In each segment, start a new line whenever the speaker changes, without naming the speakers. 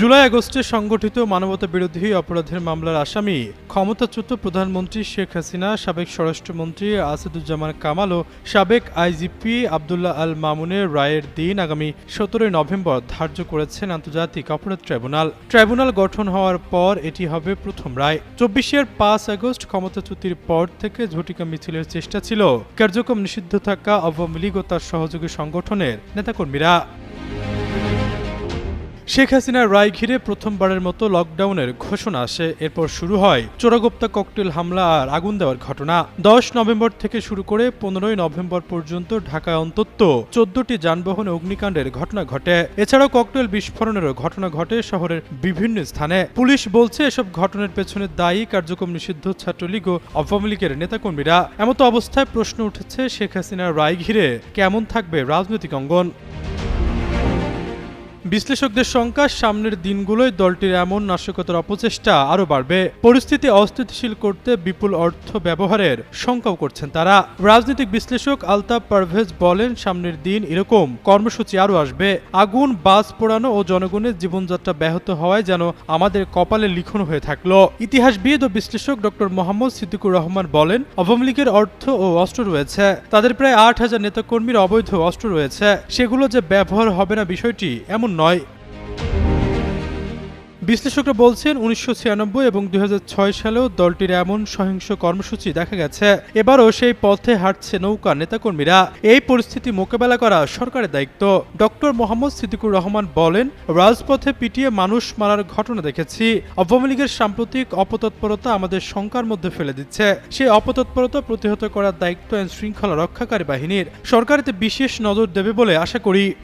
জুলাই আগস্টে সংগঠিত মানবতা বিরোধী অপরাধের মামলার আসামি, ক্ষমতাচ্যুত প্রধানমন্ত্রী শেখ হাসিনা, সাবেক স্বরাষ্ট্রমন্ত্রী আসাদুজ্জামান কামাল ও সাবেক আইজিপি আবদুল্লাহ আল মামুনের রায়ের দিন আগামী সতেরোই নভেম্বর ধার্য করেছেন আন্তর্জাতিক অপরাধ ট্রাইব্যুনাল। ট্রাইব্যুনাল গঠন হওয়ার পর এটি হবে প্রথম রায়। চব্বিশের পাঁচ আগস্ট ক্ষমতাচ্যুতির পর থেকে ঝটিকা মিছিলের চেষ্টা ছিল। কার্যক্রম নিষিদ্ধ থাকা আওয়ামী লীগ ও তার সহযোগী সংগঠনের নেতাকর্মীরা শেখ হাসিনার রায় ঘিরে প্রথমবারের মতো লকডাউনের ঘোষণা আসে। এরপর শুরু হয় চোরাগোপ্তা ককটেল হামলা আর আগুন দেওয়ার ঘটনা। দশ নভেম্বর থেকে শুরু করে পনেরোই নভেম্বর পর্যন্ত ঢাকায় অন্তত চোদ্দটি যানবাহনে অগ্নিকাণ্ডের ঘটনা ঘটে। এছাড়াও ককটেল বিস্ফোরণেরও ঘটনা ঘটে শহরের বিভিন্ন স্থানে। পুলিশ বলছে এসব ঘটনার পেছনে দায়ী কার্যক্রম নিষিদ্ধ ছাত্রলীগ ও আওয়ামী লীগের নেতাকর্মীরা। এমতো অবস্থায় প্রশ্ন উঠেছে শেখ হাসিনার রায় ঘিরে কেমন থাকবে রাজনৈতিক অঙ্গন। বিশ্লেষকদের শঙ্কা সামনের দিনগুলোয় দলটির এমন নাশকতার অপচেষ্টা আরও বাড়বে। পরিস্থিতি অস্থিতিশীল করতে বিপুল অর্থ ব্যবহারের শঙ্কাও করছেন তারা। রাজনৈতিক বিশ্লেষক আলতাফ পারভেজ বলেন, সামনের দিন এরকম কর্মসূচি আরও আসবে। আগুন, বাস পোড়ানো ও জনগণের জীবনযাত্রা ব্যাহত হওয়ায় যেন আমাদের কপালে লিখন হয়ে থাকল। ইতিহাসবিদ ও বিশ্লেষক ডক্টর মোহাম্মদ সিদ্দিকুর রহমান বলেন, আওয়ামী লীগের অর্থ ও অস্ত্র রয়েছে। তাদের প্রায় আট হাজার নেতাকর্মীর অবৈধ অস্ত্র রয়েছে। সেগুলো যে ব্যবহার হবে না বিষয়টি এমন নয়। বিশ্লেষকরা বলছেন উনিশশো এবং দুই হাজার ছয় সালেও দলটির এমন সহিংস কর্মসূচি দেখা গেছে। এবারও সেই পথে হাঁটছে নৌকা নেতাকর্মীরা। এই পরিস্থিতি মোকাবেলা করা সরকারের দায়িত্ব। ডক্টর মোহাম্মদ সিদ্দিকুর রহমান বলেন, রাজপথে পিটিয়ে মানুষ মারার ঘটনা দেখেছি। আওয়ামী লীগের সাম্প্রতিক অপতৎপরতা আমাদের শঙ্কার মধ্যে ফেলে দিচ্ছে। সেই অপতৎপরতা প্রতিহত করার দায়িত্ব আইন শৃঙ্খলা রক্ষাকারী বাহিনীর। সরকার বিশেষ নজর দেবে বলে আশা করি।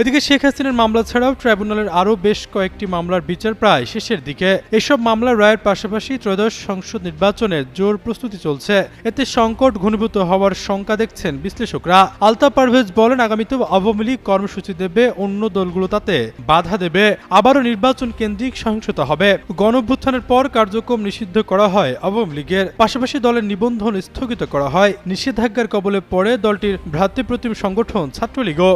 এদিকে শেখ হাসিনার মামলা ছাড়াও ট্রাইব্যুনালের আরও বেশ কয়েকটি মামলার বিচার প্রায় শেষের দিকে। এসব মামলার রায়ের পাশাপাশি ত্রয়োদশ সংসদ নির্বাচনের জোর প্রস্তুতি চলছে। এতে সংকট ঘনীভূত হওয়ার শঙ্কা দেখছেন বিশ্লেষকরা। আলতা পারভেজ বলেন আগামীতে আওয়ামী লীগ কর্মসূচি দেবে, অন্য দলগুলো তাতে বাধা দেবে। আবারও নির্বাচন কেন্দ্রিক সহিংসতা হবে। গণভ্যুত্থানের পর কার্যক্রম নিষিদ্ধ করা হয় আওয়ামী লীগের। পাশাপাশি দলের নিবন্ধন স্থগিত করা হয়। নিষেধাজ্ঞার কবলে পড়ে দলটির ভ্রাতৃপ্রতিম সংগঠন ছাত্রলীগও।